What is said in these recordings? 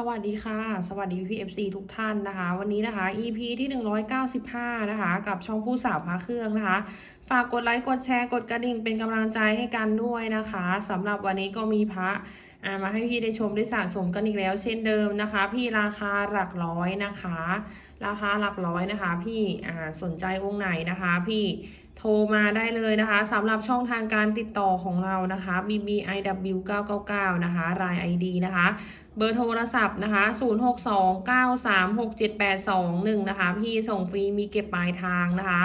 สวัสดีค่ะ สวัสดีพี่ FC ทุกท่านนะคะ วันนี้นะคะ EP ที่ 195 นะคะ กับช่องผู้สาวพาเครื่องนะคะ ฝากกดไลค์กดแชร์กดกระดิ่งเป็นกำลังใจให้กันด้วยนะคะสำหรับวันนี้ก็มีพระามาให้พี่ได้ชมได้สะสมกันอีกแล้ว เช่นเดิมนะคะ พี่ราคาหลักร้อยนะคะ ราคาหลักร้อยนะคะ พี่สนใจองค์ไหนนะคะ พี่ โทรมาได้เลยนะคะสำหรับช่องทางการติดต่อของเรานะคะ BBIW 999นะคะ ราย ID นะคะ เบอร์โทรศัพท์นะคะ 0629367821 นะคะ พี่ส่งฟรีมีเก็บปลายทางนะคะ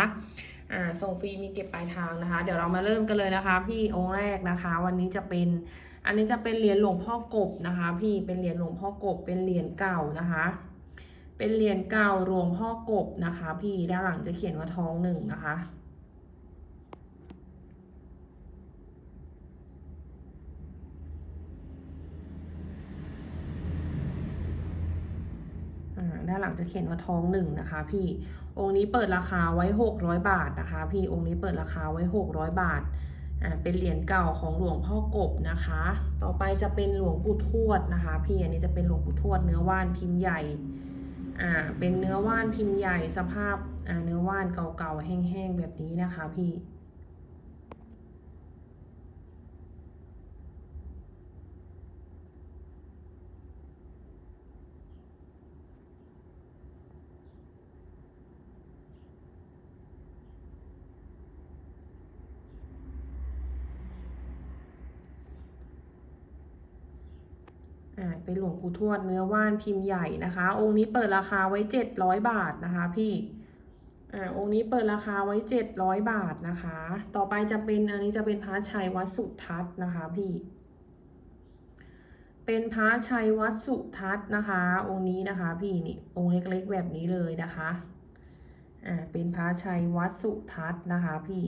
อ่าส่งฟรีมีเก็บปลายทางนะคะ เดี๋ยวเรามาเริ่มกันเลยนะคะ พี่องค์แรกนะคะ วันนี้จะเป็นอันนี้จะเป็นเหรียญหลวงพ่อกบนะคะ พี่เป็นเหรียญหลวงพ่อกบเป็นเหรียญเก่านะคะ เป็นเหรียญเก่าหลวงพ่อกบนะคะ พี่ด้านหลังจะเขียนว่าท้องหนึ่งนะคะ อ่างจะเขียนว่าท้องหนึ่งนะคะ พี่องค์นี้เปิดราคาไว้หกร้อยบาทนะคะ พี่องค์นี้เปิดราคาไว้หกร้อยบาทอ่าเป็นเหรียญเก่าของหลวงพ่อกบนะคะ ต่อไปจะเป็นหลวงปู่ทวดนะคะ พี่อันนี้จะเป็นหลวงปู่ทวดเนื้อว่านพิมพ์ใหญ่อ่าเป็นเนื้อว่านพิมพ์ใหญ่สภาพอ่าเนื้อว่านเก่าๆแห้งๆแบบนี้นะคะ พี่ อ่าเป็นหลวงปู่ทวดเนื้อว่านพิมพ์ใหญ่นะคะ องค์นี้เปิดราคาไว้เจ็ดร้อยบาทนะคะพี่อ่าองค์นี้เปิดราคาไว้เจ็ดร้อยบาทนะคะ ต่อไปจะเป็นอันนี้จะเป็นพระชัยวัดสุทัศน์นะคะพี่ เป็นพระชัยวัดสุทัศน์นะคะ องค์นี้นะคะพี่นี่องค์เล็กๆแบบนี้เลยนะคะอ่าเป็นพระชัยวัดสุทัศน์นะคะพี่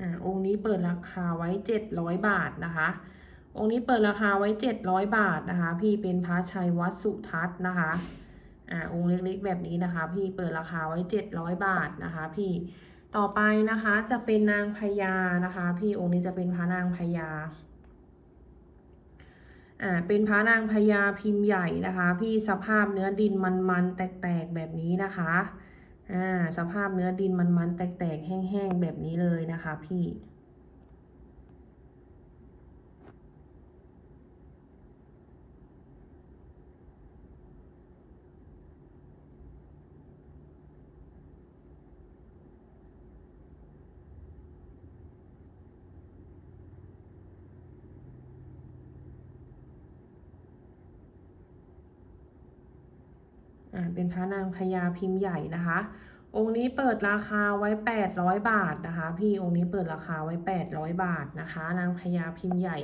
อ่าองค์นี้เปิดราคาไว้เจ็ดร้อยบาทนะคะ องค์นี้เปิดราคาไว้เจ็ดร้อยบาทนะคะ พี่เป็นพระชัยวัดสุทัศน์นะคะอ่าองค์เล็กๆแบบนี้นะคะ พี่เปิดราคาไว้เจ็ดร้อยบาทนะคะ พี่ต่อไปนะคะจะเป็นนางพญานะคะ พี่องค์นี้จะเป็นพระนางพญาอ่าเป็นพระนางพญาพิมพ์ใหญ่นะคะ พี่สภาพเนื้อดินมันๆแตกๆแบบนี้นะคะ อ่าสภาพเนื้อดินมันๆแตกๆแห้งๆแบบนี้เลยนะคะพี่ เป็นพระนางพญาพิมพ์ใหญ่นะคะ องค์นี้เปิดราคาไว้ 800 บาทนะคะ พี่องค์นี้เปิดราคาไว้ 800 บาทนะคะ นางพญาพิมพ์ใหญ่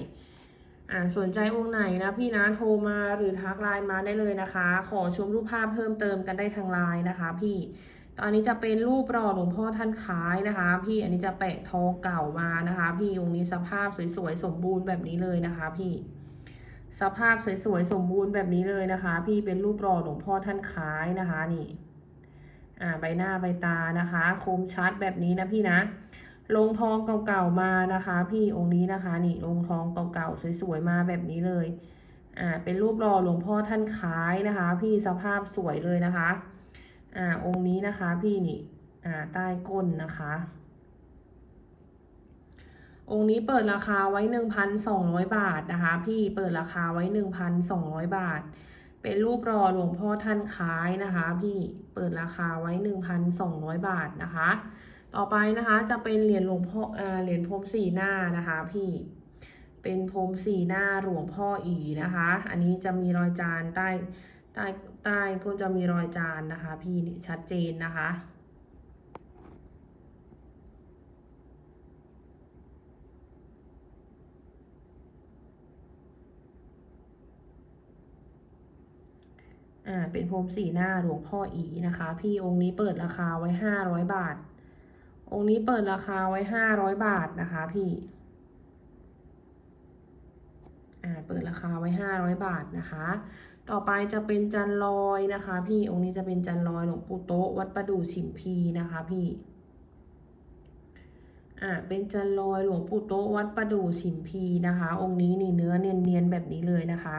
อ่าสนใจองค์ไหนนะพี่นะโทรมาหรือทักไลน์มาได้เลยนะคะ ขอชมรูปภาพเพิ่มเติมกันได้ทางไลน์นะคะ พี่ตอนนี้จะเป็นรูปรอหลวงพ่อท่านคล้ายนะคะ พี่อันนี้จะแปะทองเก่ามานะคะ พี่องค์นี้สภาพสวยๆสมบูรณ์แบบนี้เลยนะคะ พี่ สภาพสวยๆสมบูรณ์แบบนี้เลยนะคะ พี่เป็นรูปรอหลวงพ่อท่านคล้ายนะคะนี่อ่าใบหน้าใบตานะคะ คมชัดแบบนี้นะพี่นะลงทองเก่าๆมานะคะ พี่องค์นี้นะคะ นี่ลงทองเก่าๆสวยๆมาแบบนี้เลยอ่าเป็นรูปรอหลวงพ่อท่านคล้ายนะคะ พี่สภาพสวยเลยนะคะอ่าองค์นี้นะคะ พี่นี่อ่าใต้ก้นนะคะ องค์นี้เปิดราคาไว้หนึ่งพันสองร้อยบาทนะคะ พี่เปิดราคาไว้หนึ่งพันสองร้อยบาท เป็นรูปรอหลวงพ่อท่านคล้ายนะคะ พี่เปิดราคาไว้หนึ่งพันสองร้อยบาทนะคะ ต่อไปนะคะจะเป็นเหรียญหลวงพ่อเอ่อเหรียญพรมสีหน้านะคะ พี่เป็นพรมสีหน้าหลวงพ่ออีนะคะ อันนี้จะมีรอยจานใต้ใต้ใต้ก็จะมีรอยจานนะคะ พี่นี่ชัดเจนนะคะ อ่าเป็นพรมสีหน้าหลวงพ่ออีนะคะ พี่องค์นี้เปิดราคาไว้ห้าร้อยบาท องค์นี้เปิดราคาไว้ห้าร้อยบาทนะคะพี่อ่าเปิดราคาไว้ห้าร้อยบาทนะคะ ต่อไปจะเป็นจันลอยนะคะ พี่องค์นี้จะเป็นจันลอยหลวงปู่โต๊ะวัดประดู่ฉิมพีนะคะพี่อ่าเป็นจันลอยหลวงปู่โต๊ะวัดประดู่ฉิมพีนะคะ องค์นี้นี่เนื้อเนียนๆแบบนี้เลยนะคะ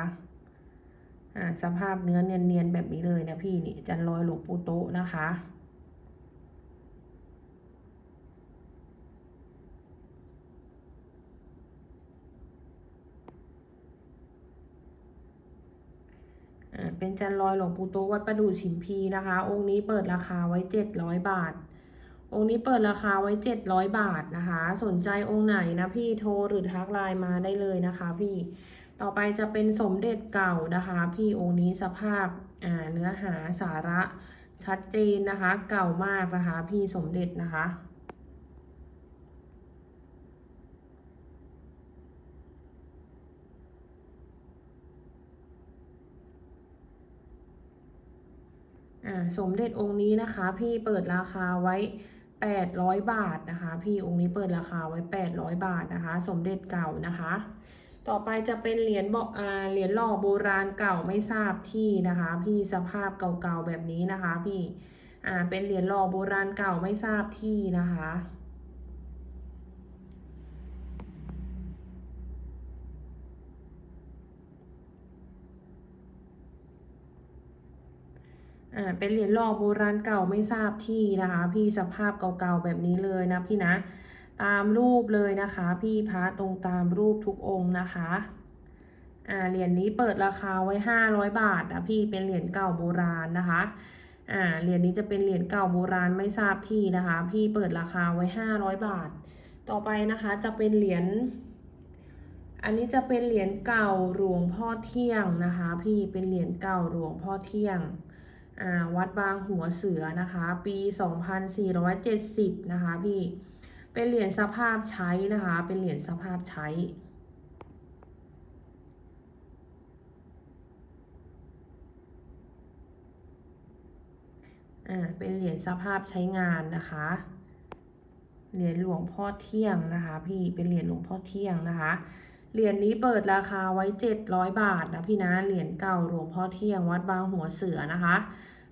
อ่าสภาพเนื้อเนียนๆแบบนี้เลยนะพี่นี่จันลอยหลวงปู่โตนะคะเป็นจันลอยหลวงปู่โตวัดประดู่ฉิมพีนะคะ องค์นี้เปิดราคาไว้เจ็ดร้อยบาท องค์นี้เปิดราคาไว้เจ็ดร้อยบาทนะคะ สนใจองค์ไหนนะพี่โทรหรือทักไลน์มาได้เลยนะคะพี่ ต่อไปจะเป็นสมเด็จเก่านะคะพี่องค์นี้สภาพอ่าเนื้อหาสาระชัดเจนนะคะ เก่ามากนะคะ พี่สมเด็จนะคะสมเด็จองค์นี้นะคะ พี่เปิดราคาไว้ 800 บาทนะคะ พี่องค์นี้เปิดราคาไว้ 800 บาทนะคะ สมเด็จเก่านะคะ ต่อไปจะเป็นเหรียญบอกอ่าเหรียญหล่อโบราณเก่าไม่ทราบที่นะคะ พี่สภาพเก่าๆแบบนี้นะคะ พี่อ่าเป็นเหรียญหล่อโบราณเก่าไม่ทราบที่นะคะอ่าเป็นเหรียญหล่อโบราณเก่าไม่ทราบที่นะคะ พี่สภาพเก่าๆแบบนี้เลยนะพี่นะ ตามรูปเลยนะคะ พี่พระตรงตามรูปทุกองค์นะคะอ่าเหรียญนี้เปิดราคาไว้ห้าร้อยบาทนะพี่เป็นเหรียญเก่าโบราณนะคะอ่าเหรียญนี้จะเป็นเหรียญเก่าโบราณไม่ทราบที่นะคะ พี่เปิดราคาไว้ห้าร้อยบาท ต่อไปนะคะจะเป็นเหรียญอันนี้จะเป็นเหรียญเก่าหลวงพ่อเที่ยงนะคะ พี่เป็นเหรียญเก่าหลวงพ่อเที่ยงอ่าวัดบางหัวเสือนะคะ ปี 2470 นะคะพี่ เป็นเหรียญสภาพใช้นะคะ เป็นเหรียญสภาพใช้อ่าเป็นเหรียญสภาพใช้งานนะคะ เหรียญหลวงพ่อเที่ยงนะคะ พี่เป็นเหรียญหลวงพ่อเที่ยงนะคะเหรียญนี้เปิดราคาไว้ 700 บาทนะพี่นะ เหรียญเก่าหลวงพ่อเที่ยงวัดบางหัวเสือนะคะ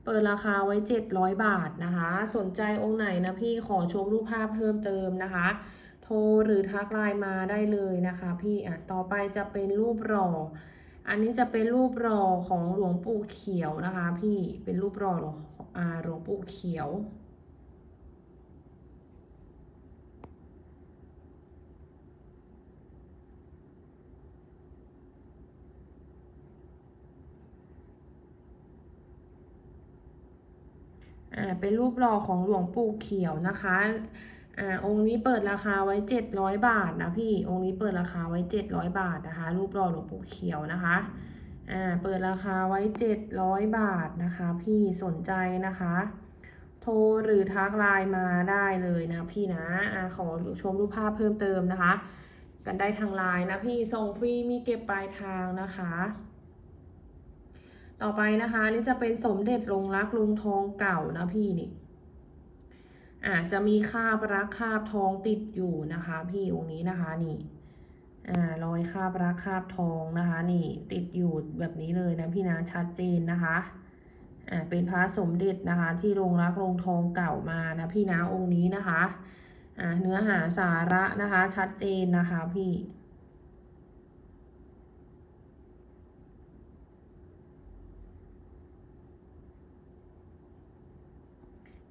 เปิดราคาไว้ 700 บาทนะคะ สนใจองค์ไหนนะพี่ขอชมรูปภาพเพิ่มเติมนะคะ โทรหรือทักไลน์มาได้เลยนะคะ พี่อะต่อไปจะเป็นรูปหล่ออันนี้จะเป็นรูปรอของหลวงปู่เขียวนะคะ พี่เป็นรูปรองอาหลวงปู่เขียว อ่าเป็นรูปหล่อของหลวงปู่เขียวนะคะอ่าองค์นี้เปิดราคาไว้เจ็ดร้อยบาทนะพี่องค์นี้เปิดราคาไว้เจ็ดร้อยบาทนะคะ รูปหล่อหลวงปู่เขียวนะคะอ่าเปิดราคาไว้เจ็ดร้อยบาทนะคะ พี่สนใจนะคะ โทรหรือทักไลน์มาได้เลยนะพี่นะอ่าขอชมรูปภาพเพิ่มเติมนะคะ กันได้ทางไลน์นะพี่ส่งฟรีมีเก็บปลายทางนะคะ ต่อไปนะคะนี่จะเป็นสมเด็จลงรักลุงทองเก่านะพี่นี่อาจจะมีคาบรักคาบทองติดอยู่นะคะ พี่องค์นี้นะคะนี่อ่ารอยคาบรักคาบทองนะคะ นี่ติดอยู่แบบนี้เลยนะพี่นะชัดเจนนะคะอ่าเป็นพระสมเด็จนะคะ ที่ลงรักลงทองเก่ามานะพี่นะองค์นี้นะคะอ่าเนื้อหาสาระนะคะ ชัดเจนนะคะพี่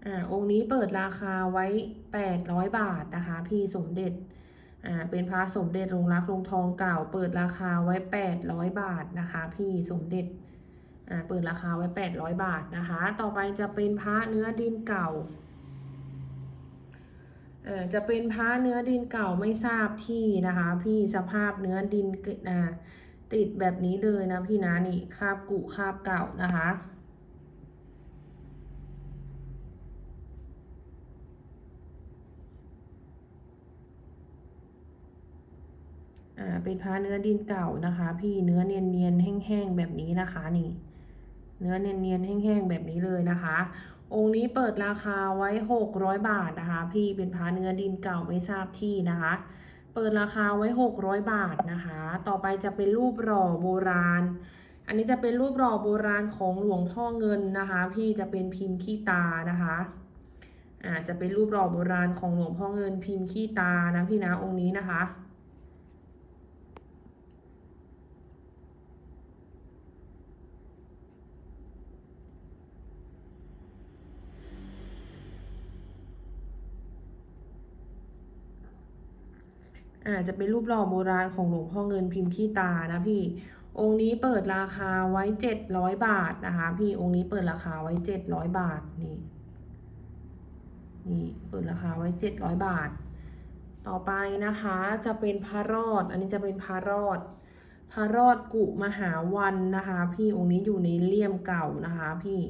อ่าองค์นี้เปิดราคาไว้ 800 บาทนะคะ พี่สมเด็จอ่าเป็นพระสมเด็จลงรักลงทองเก่า เปิดราคาไว้ 800 บาทนะคะ พี่สมเด็จอ่าเปิดราคาไว้ 800 บาทนะคะ ต่อไปจะเป็นพระเนื้อดินเก่าเอ่อจะเป็นพระเนื้อดินเก่าไม่ทราบที่นะคะ พี่สภาพเนื้อดินอ่าติดแบบนี้เลยนะพี่นะนี่คาบกุคาบเก่านะคะ อ่าเป็นพระเนื้อดินเก่านะคะ พี่เนื้อเนียนๆแห้งๆแบบนี้นะคะนี่ เนื้อเนียนๆแห้งๆแบบนี้เลยนะคะ องค์นี้เปิดราคาไว้หกร้อยบาทนะคะ พี่เป็นพระเนื้อดินเก่าไม่ทราบที่นะคะ เปิดราคาไว้หกร้อยบาทนะคะ ต่อไปจะเป็นรูปหล่อโบราณ อันนี้จะเป็นรูปหล่อโบราณของหลวงพ่อเงินนะคะ พี่จะเป็นพิมพ์ขี้ตานะคะอ่าจะเป็นรูปหล่อโบราณของหลวงพ่อเงินพิมพ์ขี้ตานะพี่นะองค์นี้นะคะ อ่าจะเป็นรูปหล่อโบราณของหลวงพ่อเงินพิมพ์ขี้ตานะพี่ องค์นี้เปิดราคาไว้เจ็ดร้อยบาทนะคะ พี่องค์นี้เปิดราคาไว้เจ็ดร้อยบาทนี่นี่เปิดราคาไว้เจ็ดร้อยบาท ต่อไปนะคะจะเป็นพระรอด อันนี้จะเป็นพระรอดพระรอดกุมหาวันนะคะ พี่องค์นี้อยู่ในเลี่ยมเก่านะคะพี่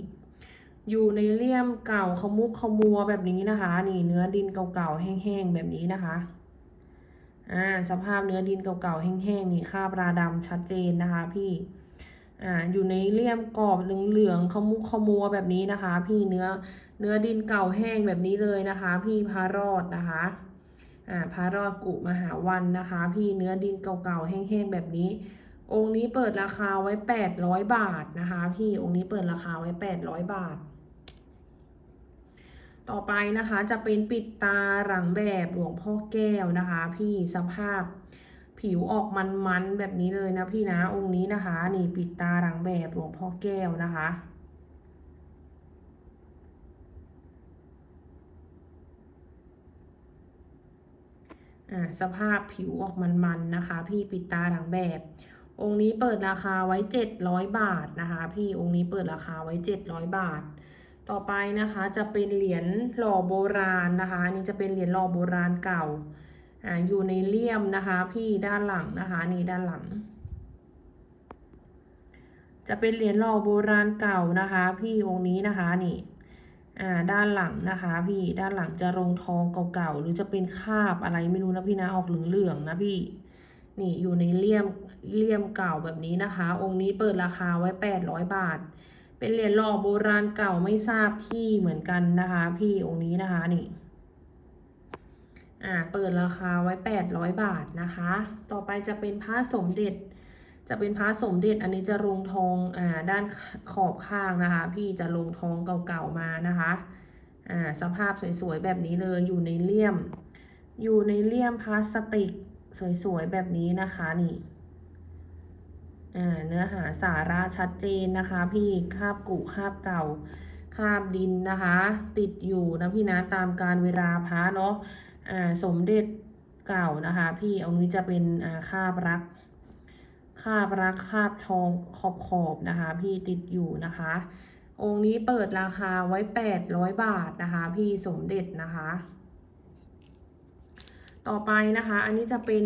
อยู่ในเลี่ยมเก่าขมุกขมัวแบบนี้นะคะ นี่เนื้อดินเก่าๆแห้งๆแบบนี้นะคะ อ่าสภาพเนื้อดินเก่าๆแห้งๆนี่คราบราดำชัดเจนนะคะ พี่อ่าอยู่ในเลี่ยมกรอบเหลืองๆขมุกขมัวแบบนี้นะคะ พี่เนื้อเนื้อดินเก่าแห้งแบบนี้เลยนะคะ พี่พารอดนะคะอ่าพารอดกุมหาวันนะคะ พี่เนื้อดินเก่าๆแห้งๆแบบนี้ องค์นี้เปิดราคาไว้แปดร้อยบาทนะคะ พี่องค์นี้เปิดราคาไว้แปดร้อยบาท ต่อไปนะคะจะเป็นปิดตาหลังแบบหลวงพ่อแก้วนะคะ พี่สภาพผิวออกมันๆแบบนี้เลยนะพี่นะองค์นี้นะคะ นี่ปิดตาหลังแบบหลวงพ่อแก้วนะคะสภาพผิวออกมันๆนะคะ พี่ปิดตาหลังแบบ องค์นี้เปิดราคาไว้เจ็ดร้อยบาทนะคะ พี่องค์นี้เปิดราคาไว้เจ็ดร้อยบาท ต่อไปนะคะจะเป็นเหรียญหล่อโบราณนะคะอันนี้จะเป็นเหรียญหล่อโบราณเก่าอ่าอยู่ในเลี่ยมนะคะพี่ด้านหลังนะคะนี่ด้านหลัง จะเป็นเหรียญหล่อโบราณเก่านะคะ พี่องค์นี้นะคะนี่อ่าด้านหลังนะคะ พี่ด้านหลังจะรงทองเก่าๆหรือจะเป็นคาบอะไรไม่รู้นะพี่นะออกเหลืองๆนะพี่นี่อยู่ในเลี่ยมเลี่ยมเก่าแบบนี้นะคะ องค์นี้เปิดราคาไว้แปดร้อยบาท เป็นเหรียญหล่อโบราณเก่าไม่ทราบที่เหมือนกันนะคะ พี่องค์นี้นะคะนี่อ่าเปิดราคาไว้แปดร้อยบาทนะคะ ต่อไปจะเป็นพระสมเด็จ จะเป็นพระสมเด็จอันนี้จะลงทองอ่าด้านขอบข้างนะคะ พี่จะลงทองเก่าๆมานะคะอ่าสภาพสวยๆแบบนี้เลยอยู่ในเลี่ยม อยู่ในเลี่ยมพลาสติกสวยๆแบบนี้นะคะนี่ เนื้อหาสาระชัดเจนนะคะ พี่คาบกุคาบเก่าคาบดินนะคะ ติดอยู่นะพี่นะตามการเวลาพระเนาะสมเด็จเก่านะคะ พี่เอานี้จะเป็นคาบรักคาบรักคาบทองขอบขอบนะคะ พี่ติดอยู่นะคะ องค์นี้เปิดราคาไว้แปดร้อยบาทนะคะ พี่สมเด็จนะคะ ต่อไปนะคะ อันนี้จะเป็น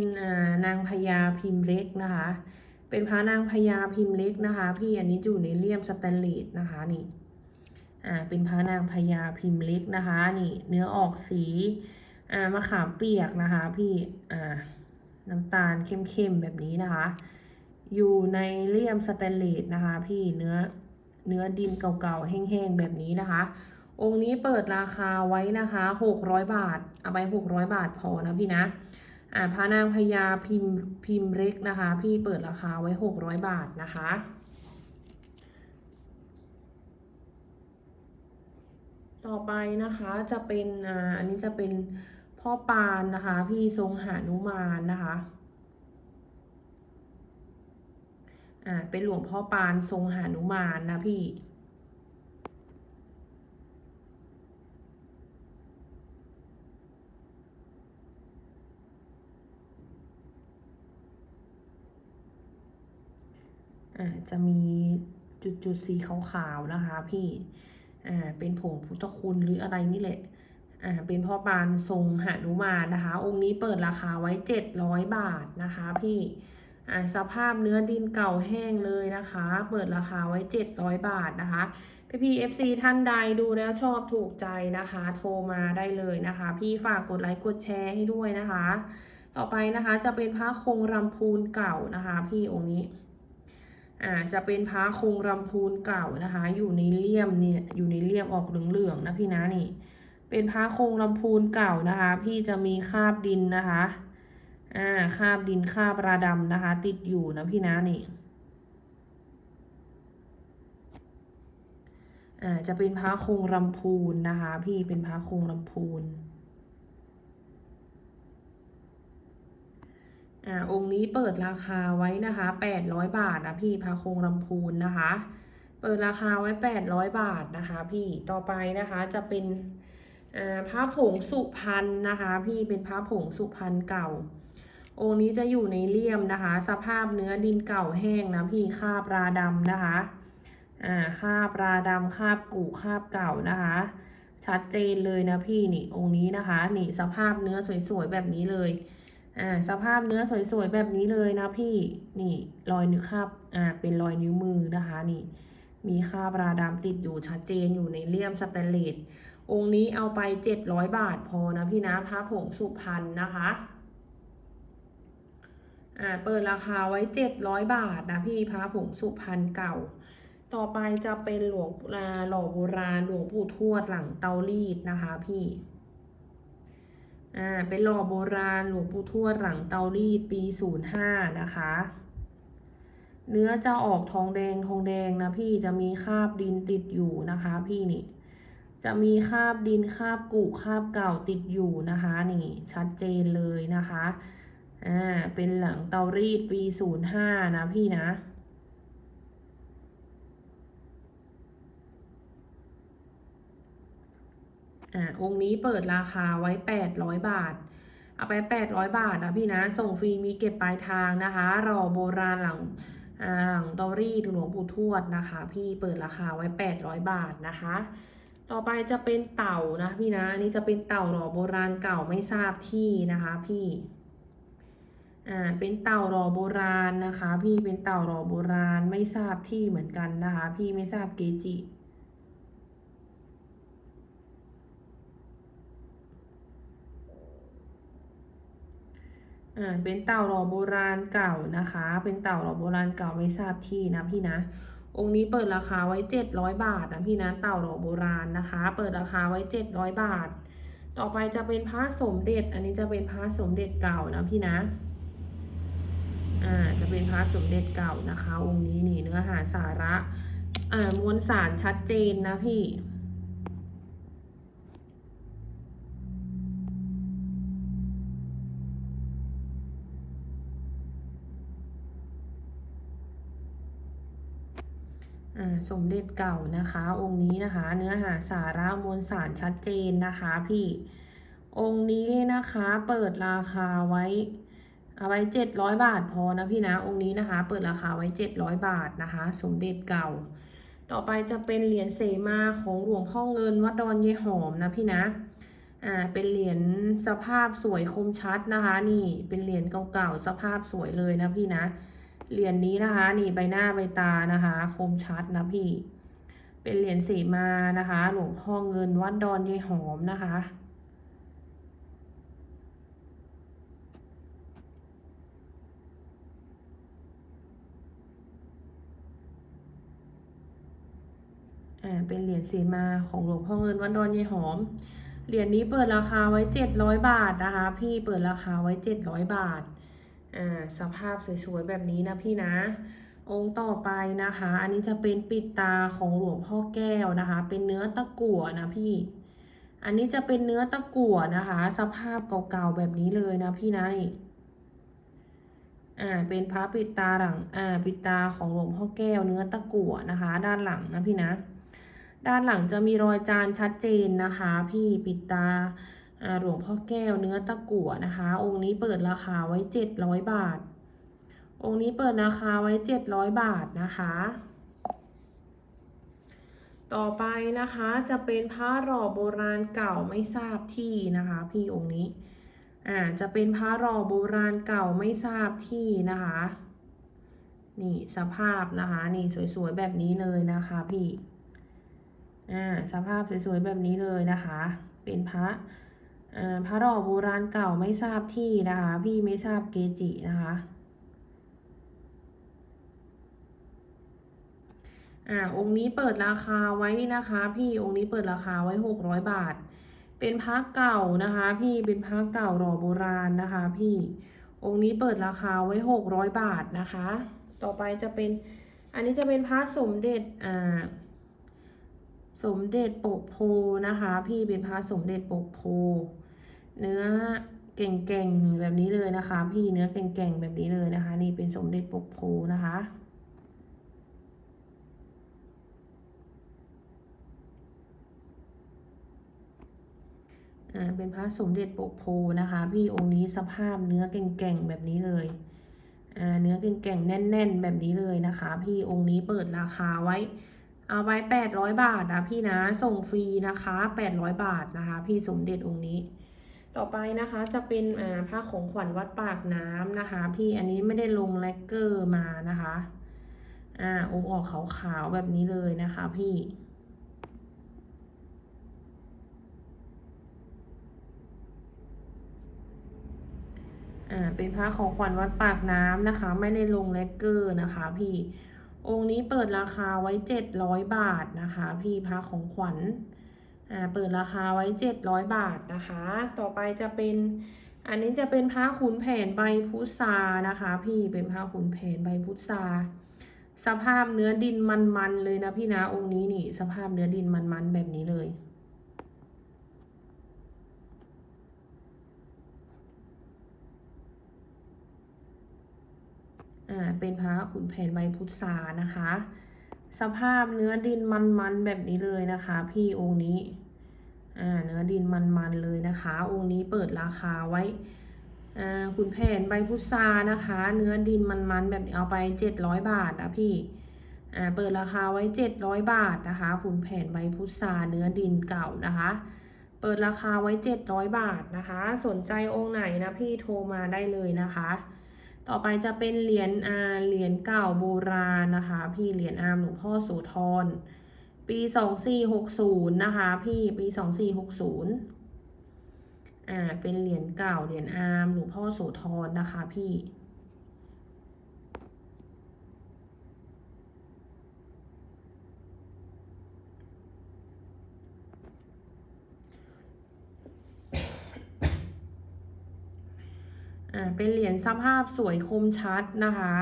นางพญาพิมพ์เล็กนะคะ เป็นพระนางพญาพิมพ์เล็กนะคะ พี่อันนี้อยู่ในเลี่ยมสแตนเลสนะคะนี่อ่าเป็นพระนางพญาพิมพ์เล็กนะคะ นี่ เนื้อออกสีอ่ามะขามเปียกนะคะ พี่อ่าน้ำตาลเข้มๆแบบนี้นะคะ อยู่ในเลี่ยมสแตนเลสนะคะ พี่เนื้อเนื้อดินเก่าๆแห้งๆแบบนี้นะคะ องค์นี้เปิดราคาไว้นะคะหกร้อยบาท เอาไปหกร้อยบาทพอนะพี่นะ อ่าพระนางพญาพิมพ์พิมพ์เล็กนะคะ พี่เปิดราคาไว้หกร้อยบาทนะคะต่อไปนะคะจะเป็นอ่าอันนี้จะเป็นพ่อปานนะคะ พี่ทรงหานุมานนะคะอ่าเป็นหลวงพ่อปานทรงหานุมานนะพี่ จะมีจุดจุดๆสีขาวๆนะคะ พี่อ่าเป็นผงพุทธคุณหรืออะไรนี่แหละอ่าเป็นพ่อปานทรงหนุมานนะคะ องค์นี้เปิดราคาไว้เจ็ดร้อยบาทนะคะ พี่อ่าสภาพเนื้อดินเก่าแห้งเลยนะคะ เปิดราคาไว้เจ็ดร้อยบาทนะคะพี่พีเอฟซีท่านใดดูแล้วชอบถูกใจนะคะ โทรมาได้เลยนะคะ พี่ฝากกดไลค์กดแชร์ให้ด้วยนะคะ ต่อไปนะคะจะเป็นพระคงรำพูนเก่านะคะ พี่องค์นี้ อ่าจะเป็นพระคงรำพูนเก่านะคะ อยู่ในเลี่ยมเนี่ยอยู่ในเลี่ยมออกเหลืองๆนะพี่นะนี่ เป็นพระคงรำพูนเก่านะคะ พี่จะมีคาบดินนะคะอ่าคาบดินคาบระดำนะคะ ติดอยู่นะพี่นะนี่อ่าจะเป็นพระคงรำพูนนะคะ พี่เป็นพระคงรำพูน อ่าองค์นี้เปิดราคาไว้นะคะแปดร้อยบาทนะพี่พระคงลำพูนนะคะ เปิดราคาไว้แปดร้อยบาทนะคะพี่ต่อไปนะคะจะเป็นอ่าพระผงสุพรรณนะคะ พี่เป็นพระผงสุพรรณเก่า องค์นี้จะอยู่ในเลี่ยมนะคะ สภาพเนื้อดินเก่าแห้งนะพี่คาบราดำนะคะอ่าคาบราดำคาบกุคาบเก่านะคะชัดเจนเลยนะพี่นี่องค์นี้นะคะ นี่สภาพเนื้อสวยๆแบบนี้เลย อ่าสภาพเนื้อสวยๆแบบนี้เลยนะพี่นี่รอยนิ้วคราบอ่าเป็นรอยนิ้วมือนะคะนี่ มีคราบราดำติดอยู่ชัดเจนอยู่ในเลี่ยมสแตนเลสองค์นี้เอาไปเจ็ดร้อยบาทพอนะพี่นะพระผงสุพรรณนะคะอ่าเปิดราคาไว้เจ็ดร้อยบาทนะพี่พระผงสุพรรณเก่า ต่อไปจะเป็นหลวงอ่าหล่อโบราณหลวงปู่ทวดหลังเตารีดนะคะพี่ อ่าเป็นหล่อโบราณหลวงปู่ทวดหลังเตารีดปีศูนย์ห้านะคะ เนื้อจะออกทองแดงทองแดงนะพี่จะมีคราบดินติดอยู่นะคะ พี่นี่ จะมีคราบดินคราบกุคราบเก่าติดอยู่นะคะ นี่ชัดเจนเลยนะคะอ่าเป็นหลังเตารีดปีศูนย์ห้านะพี่นะ อ่าองค์นี้เปิดราคาไว้แปดร้อยบาท เอาไปแปดร้อยบาทนะพี่นะ ส่งฟรีมีเก็บปลายทางนะคะรอโบราณหลังหลังเตารีดหลวงปู่ทวดนะคะ พี่เปิดราคาไว้แปดร้อยบาทนะคะ ต่อไปจะเป็นเต่านะพี่นะอันนี้จะเป็นเต่าหล่อโบราณเก่าไม่ทราบที่นะคะพี่อ่าเป็นเต่าหล่อโบราณนะคะ พี่เป็นเต่าหล่อโบราณไม่ทราบที่เหมือนกันนะคะ พี่ไม่ทราบเกจิ อ่าเป็นเต่าหล่อโบราณเก่านะคะ เป็นเต่าหล่อโบราณเก่าไม่ทราบที่นะพี่นะ องค์นี้เปิดราคาไว้เจ็ดร้อยบาทนะพี่นะเต่าหล่อโบราณนะคะ เปิดราคาไว้เจ็ดร้อยบาท ต่อไปจะเป็นพระสมเด็จ อันนี้จะเป็นพระสมเด็จเก่านะพี่นะอ่าจะเป็นพระสมเด็จเก่านะคะ องค์นี้นี่เนื้อหาสาระอ่ามวลสารชัดเจนนะพี่ อ่า สมเด็จเก่านะคะ องค์นี้นะคะ เนื้อหาสาระมวลสารชัดเจนนะคะพี่องค์นี้นะคะเปิดราคาไว้ เอาไว้เจ็ดร้อยบาทพอนะพี่นะองค์นี้นะคะ เปิดราคาไว้เจ็ดร้อยบาทนะคะ สมเด็จเก่า ต่อไปจะเป็นเหรียญเสมาของหลวงพ่อเงินวัดดอนเยหอมนะพี่นะอ่าเป็นเหรียญสภาพสวยคมชัดนะคะ นี่เป็นเหรียญเก่าๆสภาพสวยเลยนะพี่นะ เหรียญนี้นะคะ นี่ใบหน้าใบตานะคะ คมชัดนะพี่ เป็นเหรียญสีมานะคะ หลวงพ่อเงินวัดดอนยายหอมนะคะอ่าเป็นเหรียญสีมาของหลวงพ่อเงินวัดดอนยายหอม เหรียญนี้เปิดราคาไว้เจ็ดร้อยบาทนะคะ พี่เปิดราคาไว้เจ็ดร้อยบาท อ่าสภาพสวยๆแบบนี้นะพี่นะ องค์ต่อไปนะคะ อันนี้จะเป็นปิดตาของหลวงพ่อแก้วนะคะ เป็นเนื้อตะกั่วนะพี่ อันนี้จะเป็นเนื้อตะกั่วนะคะ สภาพเก่าๆแบบนี้เลยนะพี่นะนี่อ่าเป็นพระปิดตาหลังอ่าปิดตาของหลวงพ่อแก้วเนื้อตะกั่วนะคะ ด้านหลังนะพี่นะ ด้านหลังจะมีรอยจานชัดเจนนะคะ พี่ปิดตาอ่า หลวงพ่อแก้วเนื้อตะกั่วนะคะ องค์นี้เปิดราคาไว้เจ็ดร้อยบาท องค์นี้เปิดราคาไว้เจ็ดร้อยบาทนะคะ ต่อไปนะคะจะเป็นพระหล่อโบราณเก่าไม่ทราบที่นะคะ พี่องค์นี้อ่าจะเป็นพระหล่อโบราณเก่าไม่ทราบที่นะคะ นี่สภาพนะคะนี่สวยๆแบบนี้เลยนะคะพี่อ่าสภาพสวยๆแบบนี้เลยนะคะ เป็นพระอ่า พระหล่อโบราณเก่าไม่ทราบที่นะคะ พี่ไม่ทราบเกจินะคะอ่าองค์นี้เปิดราคาไว้นะคะ พี่องค์นี้เปิดราคาไว้หกร้อยบาท เป็นพระเก่านะคะ พี่เป็นพระเก่าหล่อโบราณนะคะ พี่องค์นี้เปิดราคาไว้หกร้อยบาทนะคะ ต่อไปจะเป็นอันนี้จะเป็นพระสมเด็จอ่า สมเด็จปกโพนะคะ พี่เป็นพระสมเด็จปกโพ เนื้อเก่งๆแบบนี้เลยนะคะ พี่เนื้อเก่งๆแบบนี้เลยนะคะ นี่เป็นสมเด็จปกโพนะคะอ่าเป็นพระสมเด็จปกโพนะคะ พี่องค์นี้สภาพเนื้อเก่งๆแบบนี้เลยอ่าเนื้อเก่งๆแน่น ๆ แบบนี้เลยนะคะ พี่องค์นี้เปิดราคาไว้ เอาไว้แปดร้อยบาทนะพี่นะ ส่งฟรีนะคะแปดร้อยบาทนะคะ พี่สมเด็จองค์นี้ ต่อไปนะคะจะเป็นอ่าผ้าของขวัญวัดปากน้ำนะคะ พี่อันนี้ไม่ได้ลงแลกเกอร์มานะคะอ่าองค์ออกขาวๆแบบนี้เลยนะคะ พี่อ่าเป็นพระของขวัญวัดปากน้ำนะคะ ไม่ได้ลงแลกเกอร์นะคะ พี่ องค์นี้เปิดราคาไว้เจ็ดร้อยบาทนะคะ พี่พระของขวัญอ่าเปิดราคาไว้เจ็ดร้อยบาทนะคะ ต่อไปจะเป็นอันนี้จะเป็นพระขุนแผนใบพุทรานะคะ พี่เป็นพระขุนแผนใบพุทราสภาพเนื้อดินมันๆเลยนะพี่นะองค์นี้นี่สภาพเนื้อดินมันๆแบบนี้เลย อ่าเป็นพระขุนแผนใบพุทรานะคะ สภาพเนื้อดินมันๆแบบนี้เลยนะคะ พี่องค์นี้อ่าเนื้อดินมันๆเลยนะคะ องค์นี้เปิดราคาไว้อ่าขุนแผนใบพุทรานะคะ เนื้อดินมันๆแบบนี้เอาไปเจ็ดร้อยบาทนะพี่อ่าเปิดราคาไว้เจ็ดร้อยบาทนะคะขุนแผนใบพุทราเนื้อดินเก่านะคะเปิดราคาไว้เจ็ดร้อยบาทนะคะ สนใจองค์ไหนนะพี่โทรมาได้เลยนะคะ ต่อไปจะเป็นเหรียญอาเหรียญเก่าโบราณนะคะ พี่เหรียญอามหลวงพ่อโสธรปีสองสี่หกศูนย์นะคะ พี่ปีสองสี่หกศูนย์อ่าเป็นเหรียญเก่าเหรียญอามหลวงพ่อโสธรนะคะ พี่ อ่าเป็นเหรียญสภาพสวยคมชัดนะคะ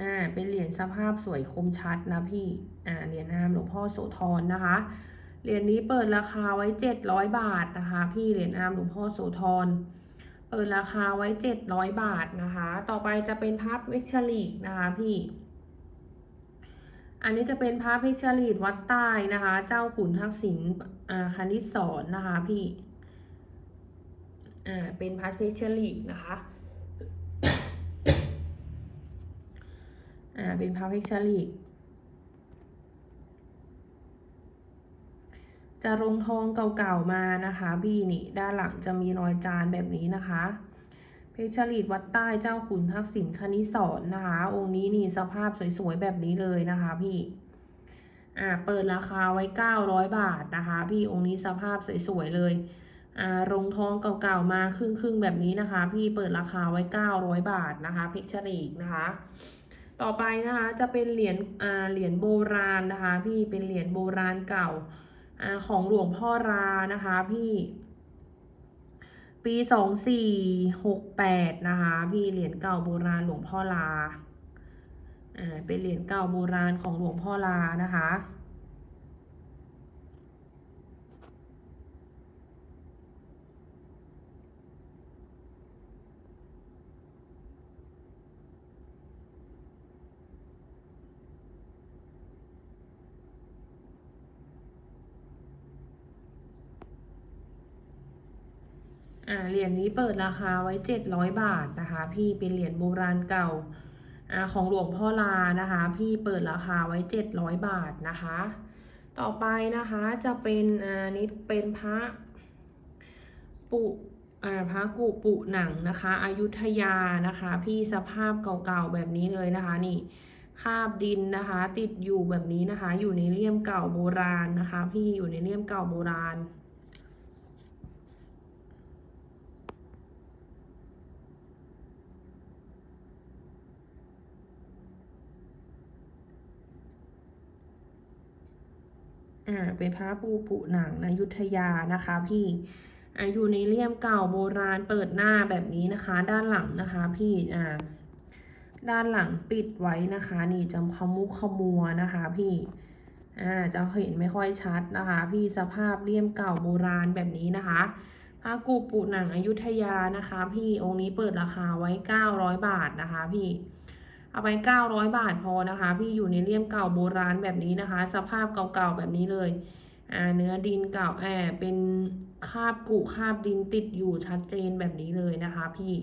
อ่าเป็นเหรียญสภาพสวยคมชัดนะพี่อ่าเหรียญอามหลวงพ่อโสธรนะคะเหรียญนี้เปิดราคาไว้เจ็ดร้อยบาทนะคะ พี่เหรียญอามหลวงพ่อโสธรเปิดราคาไว้เจ็ดร้อยบาทนะคะ ต่อไปจะเป็นพระเวชลีกนะคะพี่ อันนี้จะเป็นพระเพชลีดวัดใต้นะคะ เจ้าขุนทักษิณอ่าคณิตสอนนะคะพี่ อ่าเป็นพระเพชรลีดนะคะอ่าเป็นพระเพชรลีจะลงทองเก่าๆมานะคะพี่นี่ด้านหลังจะมีรอยจานแบบนี้นะคะเพชรลีดวัดใต้เจ้าขุนทักษิณคณิสอนนะคะ องค์นี้นี่สภาพสวยๆแบบนี้เลยนะคะ พี่ อ่า เปิดราคาไว้เก้าร้อยบาทนะคะ พี่องค์นี้สภาพสวยๆเลย รงทองเก่าๆมาครึ่งๆแบบนี้นะคะ พี่เปิดราคาไว้เก้าร้อยบาทนะคะเพชรีกนะคะ ต่อไปนะคะจะเป็นเหรียญอ่าเหรียญโบราณนะคะ พี่เป็นเหรียญโบราณเก่าอ่าของหลวงพ่อรานะคะพี่ ปีสองสี่หกแปดนะคะ พี่เหรียญเก่าโบราณหลวงพ่อลาอ่าเป็นเหรียญเก่าโบราณของหลวงพ่อลานะคะ อ่าเหรียญนี้เปิดราคาไว้เจ็ดร้อยบาทนะคะ พี่เป็นเหรียญโบราณเก่าอ่าของหลวงพ่อลานะคะ พี่เปิดราคาไว้เจ็ดร้อยบาทนะคะ ต่อไปนะคะจะเป็นอ่านี้เป็นพระปุอ่าพระกุปุหนังนะคะอยุธยานะคะ พี่สภาพเก่าๆแบบนี้เลยนะคะนี่คาบดินนะคะ ติดอยู่แบบนี้นะคะ อยู่ในเลี่ยมเก่าโบราณนะคะ พี่อยู่ในเลี่ยมเก่าโบราณ อ่าเป็นพระปูปุหนังอยุธยานะคะพี่อายู่ในเลี่ยมเก่าโบราณเปิดหน้าแบบนี้นะคะ ด้านหลังนะคะ พี่อ่าด้านหลังปิดไว้นะคะ นี่จำขมุขมัวนะคะ พี่อ่าจะเห็นไม่ค่อยชัดนะคะ พี่สภาพเลี่ยมเก่าโบราณแบบนี้นะคะพระกูปุหนังอยุธยานะคะ พี่องค์นี้เปิดราคาไว้ 900 บาทนะคะ พี่ เอาไป 900 บาทพอนะคะ พี่อยู่ในเลี่ยมเก่าโบราณแบบนี้นะคะ สภาพเก่าๆแบบนี้เลยอ่าเนื้อดินเก่าแอบเป็นคาบกุคาบดินติดอยู่ชัดเจนแบบนี้เลยนะคะ พี่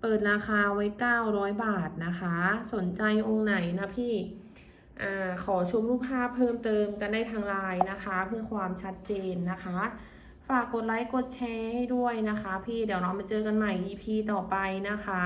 เปิดราคาไว้ 900 บาทนะคะ สนใจองค์ไหนนะพี่อขอชมรูปภาพเพิ่มเติมกันได้ทางไลน์นะคะ เพื่อความชัดเจนนะคะ ฝากกดไลค์กดแชร์ให้ด้วยนะคะ พี่เดี๋ยวเรามาเจอกันใหม่ EP ต่อไปนะคะ